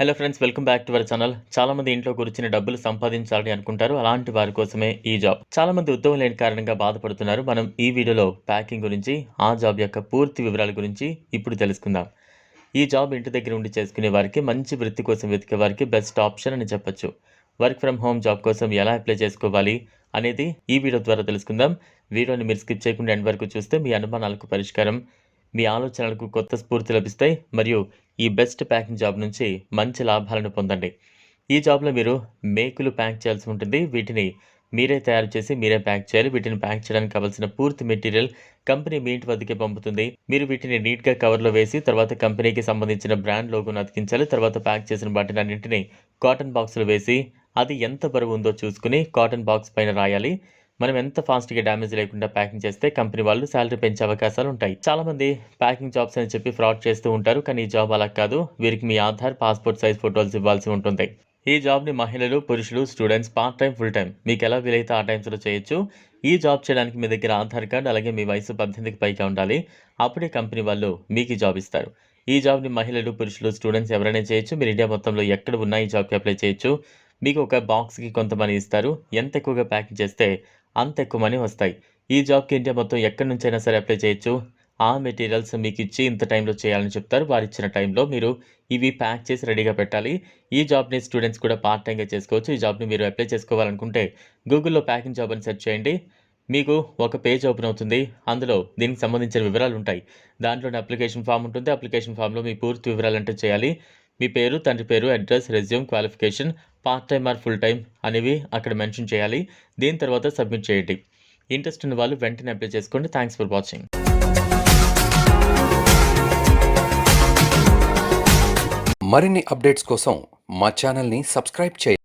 Hello friends welcome back to our channel చాలా మంది ఇంట్లో కూర్చుని డబ్బులు సంపాదించాలని అనుకుంటారు. అలాంటి వారి కోసమే ఈ జాబ్ చాలా మంది ఉద్యోగం లేని కారణంగా బాధపడుతున్నారు. మనం ఈ వీడియోలో ప్యాకింగ్ గురించి ఆ జాబ్ యొక్క పూర్తి వివరాల గురించి ఇప్పుడు తెలుసుకుందాం. ఈ జాబ్ ఇంటి దగ్గర ఉండి చేసుకునే వారికి మంచి వృత్తి కోసం వెతికే వారికి బెస్ట్ ఆప్షన్ అని చెప్పొచ్చు. వర్క్ ఫ్రమ్ హోమ్ జాబ్ కోసం ఎలా అప్లై చేసుకోవాలి అనేది ఈ వీడియో ద్వారా తెలుసుకుందాం. వీడియోని మీరు స్కిప్ చేయకుండా ఎండ్ వరకు చూస్తే మీ అనుమానాలకు పరిష్కారం మీ ఆలోచనలకు కొత్త స్ఫూర్తి లభిస్తాయి మరియు ఈ బెస్ట్ ప్యాకింగ్ జాబ్ నుంచి మంచి లాభాలను పొందండి. ఈ జాబ్లో మీరు మేకులు ప్యాక్ చేయాల్సి ఉంటుంది. వీటిని మీరే తయారు చేసి మీరే ప్యాక్ చేయాలి. వీటిని ప్యాక్ చేయడానికి కావాల్సిన పూర్తి మెటీరియల్ కంపెనీ మీ ఇంటి వద్దకే పంపుతుంది. మీరు వీటిని నీట్గా కవర్లో వేసి తర్వాత కంపెనీకి సంబంధించిన బ్రాండ్ లోగోను అతికించాలి. తర్వాత ప్యాక్ చేసిన వాటిని అన్నింటినీ కాటన్ బాక్స్లో వేసి అది ఎంత బరువు ఉందో చూసుకుని కాటన్ బాక్స్ పైన రాయాలి. మనం ఎంత ఫాస్ట్గా డ్యామేజ్ లేకుండా ప్యాకింగ్ చేస్తే కంపెనీ వాళ్ళు శాలరీ పెంచే అవకాశాలు ఉంటాయి. చాలా మంది ప్యాకింగ్ జాబ్స్ అని చెప్పి ఫ్రాడ్ చేస్తూ ఉంటారు. కానీ ఈ జాబ్ అలా కాదు. వీరికి మీ ఆధార్ పాస్పోర్ట్ సైజ్ ఫోటోలు ఇవ్వాల్సి ఉంటుంది. ఈ జాబ్ని మహిళలు పురుషులు students part time full time మీకు ఎలా వీలైతే ఆ టైమ్స్లో చేయొచ్చు. ఈ జాబ్ చేయడానికి మీ దగ్గర ఆధార్ కార్డ్ అలాగే మీ వయసు పద్దెనిమిదికి పైగా ఉండాలి. అప్పుడే కంపెనీ వాళ్ళు మీకు ఈ జాబ్ ఇస్తారు. ఈ జాబ్ని మహిళలు పురుషులు స్టూడెంట్స్ ఎవరైనా చేయొచ్చు. మీరు ఇండియా మొత్తంలో ఎక్కడ ఉన్నా ఈ జాబ్కి అప్లై చేయొచ్చు. మీకు ఒక బాక్స్కి కొంతమంది ఇస్తారు. ఎంత ఎక్కువగా ప్యాకింగ్ చేస్తే అంత ఎక్కువ మనీ వస్తాయి. ఈ జాబ్కి ఇండియా మొత్తం ఎక్కడి నుంచైనా సరే అప్లై చేయొచ్చు. ఆ మెటీరియల్స్ మీకు ఇచ్చి ఇంత టైంలో చేయాలని చెప్తారు. వారు ఇచ్చిన టైంలో మీరు ఇవి ప్యాక్ చేసి రెడీగా పెట్టాలి. ఈ జాబ్ని స్టూడెంట్స్ కూడా పార్ట్ టైంగా చేసుకోవచ్చు. ఈ జాబ్ని మీరు అప్లై చేసుకోవాలనుకుంటే గూగుల్లో ప్యాకింగ్ జాబ్ అని సెర్చ్ చేయండి. మీకు ఒక పేజ్ ఓపెన్ అవుతుంది. అందులో దీనికి సంబంధించిన వివరాలు ఉంటాయి. దాంట్లోనే అప్లికేషన్ ఫామ్ ఉంటుంది. అప్లికేషన్ ఫామ్లో మీ పూర్తి వివరాలు అంటే చేయాలి. మీ పేరు తండ్రి పేరు address resume qualification part time or full time అనేవి అక్కడ మెన్షన్ చేయాలి. దీని తర్వాత సబ్మిట్ చేయండి. ఇంట్రెస్ట్ ఉన్న వాళ్ళు వెంటనే అప్లై చేసుకోండి. థ్యాంక్స్ ఫర్ వాచింగ్ మరిన్ని అప్డేట్స్ కోసం మా ఛానల్ని సబ్స్క్రైబ్ చేయండి.